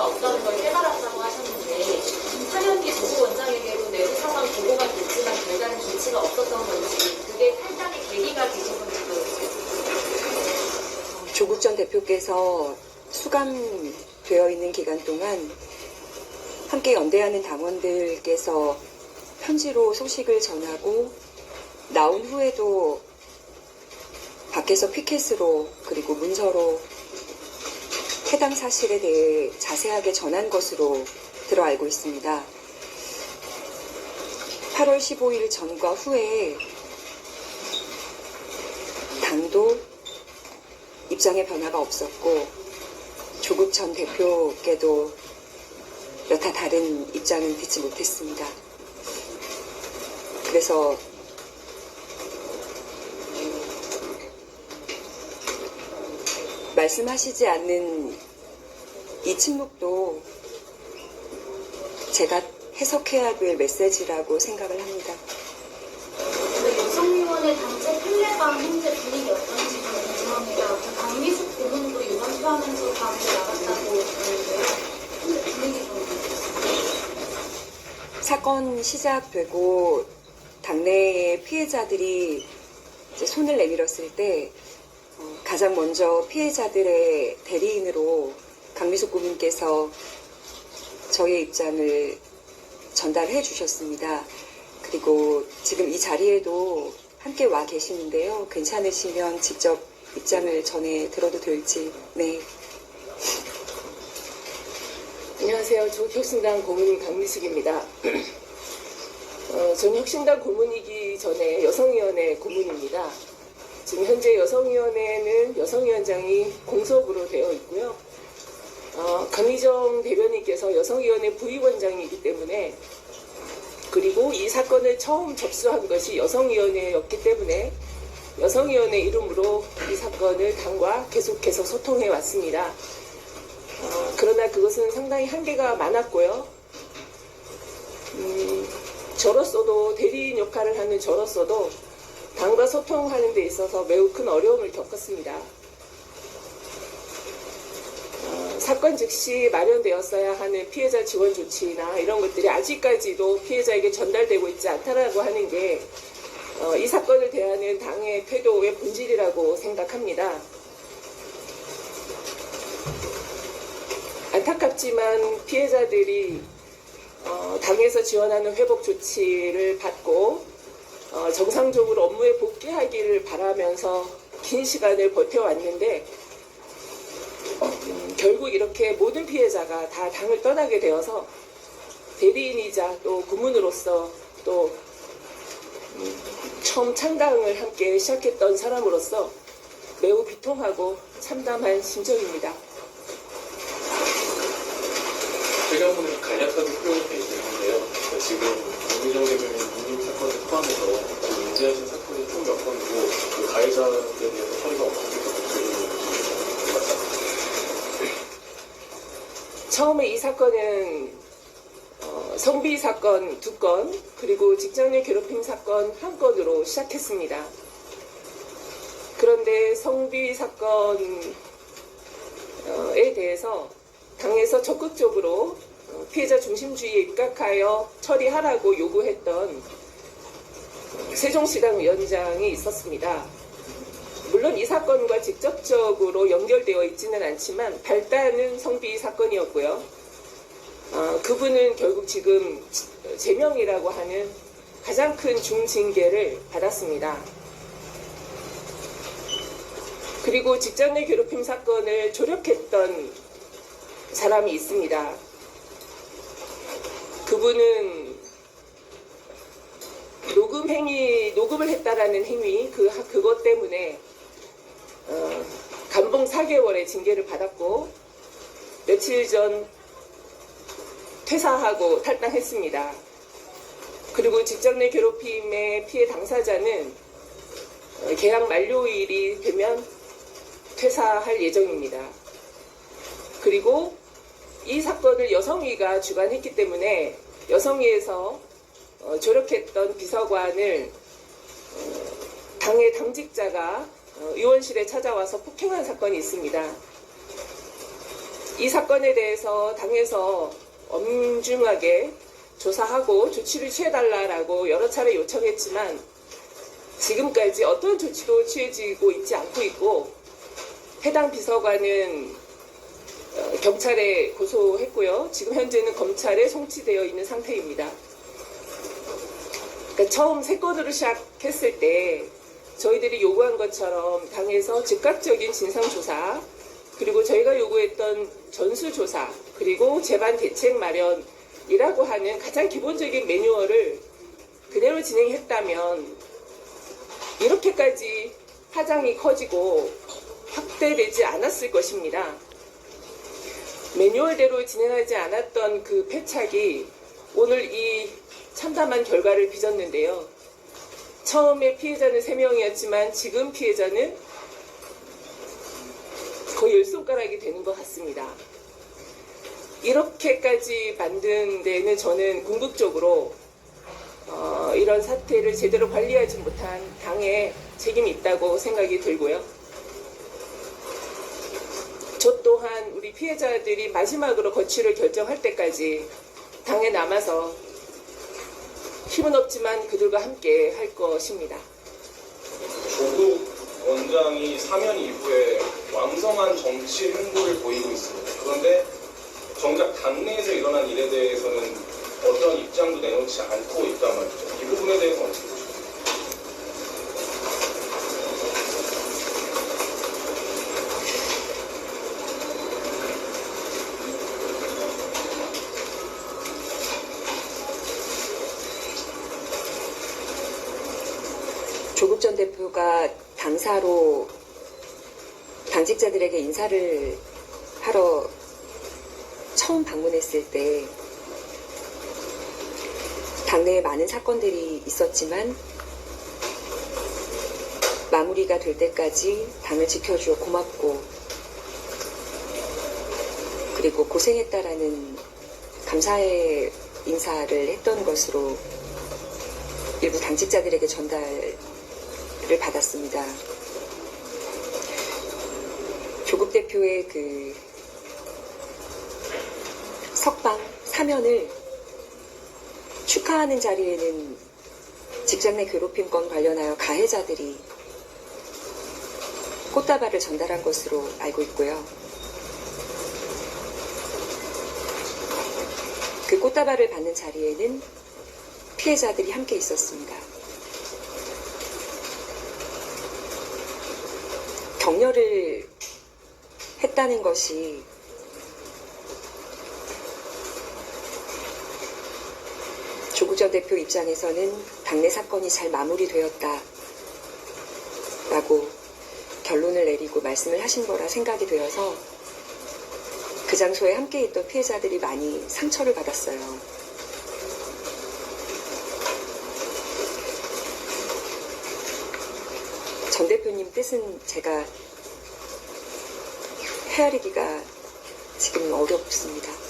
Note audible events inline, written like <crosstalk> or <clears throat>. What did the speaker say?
수가 없다는 걸 깨달았다고 하셨는데 4년기 조국 원장에게도 내부 상황 보고가 됐지만 별다른 조치가 없었던 건지 그게 탈당의 계기가 되신 건지도 조국 전 대표께서 수감되어 있는 기간 동안 함께 연대하는 당원들께서 편지로 소식을 전하고 나온 후에도 밖에서 피켓으로 그리고 문서로 해당 사실에 대해 자세하게 전한 것으로 들어 알고 있습니다. 8월 15일 전과 후에 당도 입장의 변화가 없었고 조국 전 대표께도 여타 다른 입장은 듣지 못했습니다. 그래서 말씀하시지 않는 이 침묵도 제가 해석해야 될 메시지라고 생각을 합니다. 그 여성위원회 단체 플래방 현재 분위기 어떤지 좀 궁금합니다. 그 강미숙 고문도 이번 수하면서 다음에 나갔다고 들었는데요. 현재 분위기 좀 사건 시작되고 당내의 피해자들이 손을 내밀었을 때 어, 가장 먼저 피해자들의 대리인으로 강미숙 고문께서 저의 입장을 전달해 주셨습니다. 그리고 지금 이 자리에도 함께 와 계시는데요. 괜찮으시면 직접 입장을 전해 들어도 될지. 네. 안녕하세요. 조국혁신당 고문 강미숙입니다. <clears throat> 어, 전 혁신당 고문이기 전에 여성위원회 고문입니다. 지금 현재 여성위원회는 여성위원장이 공석으로 되어 있고요. 어, 강희정 대변인께서 여성위원회 부위원장이기 때문에 그리고 이 사건을 처음 접수한 것이 여성위원회였기 때문에 여성위원회 이름으로 이 사건을 당과 계속해서 소통해 왔습니다. 어, 그러나 그것은 상당히 한계가 많았고요. 음, 저로서도 대리인 역할을 하는 저로서도 당과 소통하는 데 있어서 매우 큰 어려움을 겪었습니다. 어, 사건 즉시 마련되었어야 하는 피해자 지원 조치나 이런 것들이 아직까지도 피해자에게 전달되고 있지 않다라고 하는 게 어, 이 사건을 대하는 당의 태도의 본질이라고 생각합니다. 안타깝지만 피해자들이 어, 당에서 지원하는 회복 조치를 받고 어, 정상적으로 업무에 복귀하기를 바라면서 긴 시간을 버텨왔는데 음, 결국 이렇게 모든 피해자가 다 당을 떠나게 되어서 대리인이자 또 고문으로서 또 음, 처음 창당을 함께 시작했던 사람으로서 매우 비통하고 참담한 심정입니다. 제가 보는 간략하게 표현이 되어 있는데요. 지금 김민정 대변인 문림 사건을 포함해서 지금 인재하신 사건이 총 몇 건이고 그 가해자들에 대해서 처리가 어떻게 처음에 이 사건은 어, 성비 사건 두 건, 그리고 직장내 괴롭힘 사건 한 건으로 시작했습니다. 그런데 성비 사건에 대해서 당에서 적극적으로 어, 피해자 중심주의에 입각하여 처리하라고 요구했던 세종시당 위원장이 있었습니다. 물론 이 사건과 직접적으로 연결되어 있지는 않지만 발단은 성비 사건이었고요. 어, 그분은 결국 지금 제명이라고 하는 가장 큰 중징계를 받았습니다. 그리고 직장 내 괴롭힘 사건을 조력했던 사람이 있습니다. 그분은 녹음 행위, 녹음을 했다라는 행위, 그, 그것 때문에 어, 감봉 4개월의 징계를 받았고 며칠 전 퇴사하고 탈당했습니다. 그리고 직장 내 괴롭힘의 피해 당사자는 어, 계약 만료일이 되면 퇴사할 예정입니다. 그리고 이 사건을 여성위가 주관했기 때문에 여성위에서 어, 조력했던 비서관을 어, 당의 당직자가 어, 의원실에 찾아와서 폭행한 사건이 있습니다. 이 사건에 대해서 당에서 엄중하게 조사하고 조치를 취해달라라고 여러 차례 요청했지만 지금까지 어떤 조치도 취해지고 있지 않고 있고 해당 비서관은 어, 경찰에 고소했고요. 지금 현재는 검찰에 송치되어 있는 상태입니다. 그러니까 처음 세 건으로 시작했을 때 저희들이 요구한 것처럼 당에서 즉각적인 진상조사 그리고 저희가 요구했던 전수조사 그리고 재반 대책 마련이라고 하는 가장 기본적인 매뉴얼을 그대로 진행했다면 이렇게까지 파장이 커지고 확대되지 않았을 것입니다. 매뉴얼대로 진행하지 않았던 그 패착이 오늘 이 참담한 결과를 빚었는데요. 처음에 피해자는 3명이었지만 지금 피해자는 거의 열 손가락이 되는 것 같습니다. 이렇게까지 만든 데는 저는 궁극적으로 어, 이런 사태를 제대로 관리하지 못한 당에 책임이 있다고 생각이 들고요. 저 또한 우리 피해자들이 마지막으로 거취를 결정할 때까지 당에 남아서 힘은 없지만 그들과 함께 할 것입니다. 조국 원장이 사면 이후에 왕성한 정치 행보를 보이고 있습니다. 그런데 정작 당내에서 일어난 일에 대해서는 어떤 입장도 내놓지 않고 있단 말이죠. 이 부분에 대해서 어떻게 보십니까? 조국 전 대표가 당사로 당직자들에게 인사를 하러 처음 방문했을 때 당내에 많은 사건들이 있었지만 마무리가 될 때까지 당을 지켜주어 고맙고 그리고 고생했다라는 감사의 인사를 했던 것으로 일부 당직자들에게 전달 을 받았습니다. 조국 대표의 그 석방 사면을 축하하는 자리에는 직장 내 괴롭힘 건 관련하여 가해자들이 꽃다발을 전달한 것으로 알고 있고요. 그 꽃다발을 받는 자리에는 피해자들이 함께 있었습니다. 격려를 했다는 것이 조국 전 대표 입장에서는 당내 사건이 잘 마무리되었다. 라고 결론을 내리고 말씀을 하신 거라 생각이 되어서 그 장소에 함께 있던 피해자들이 많이 상처를 받았어요. 전 대표님 뜻은 제가 헤아리기가 지금 어렵습니다.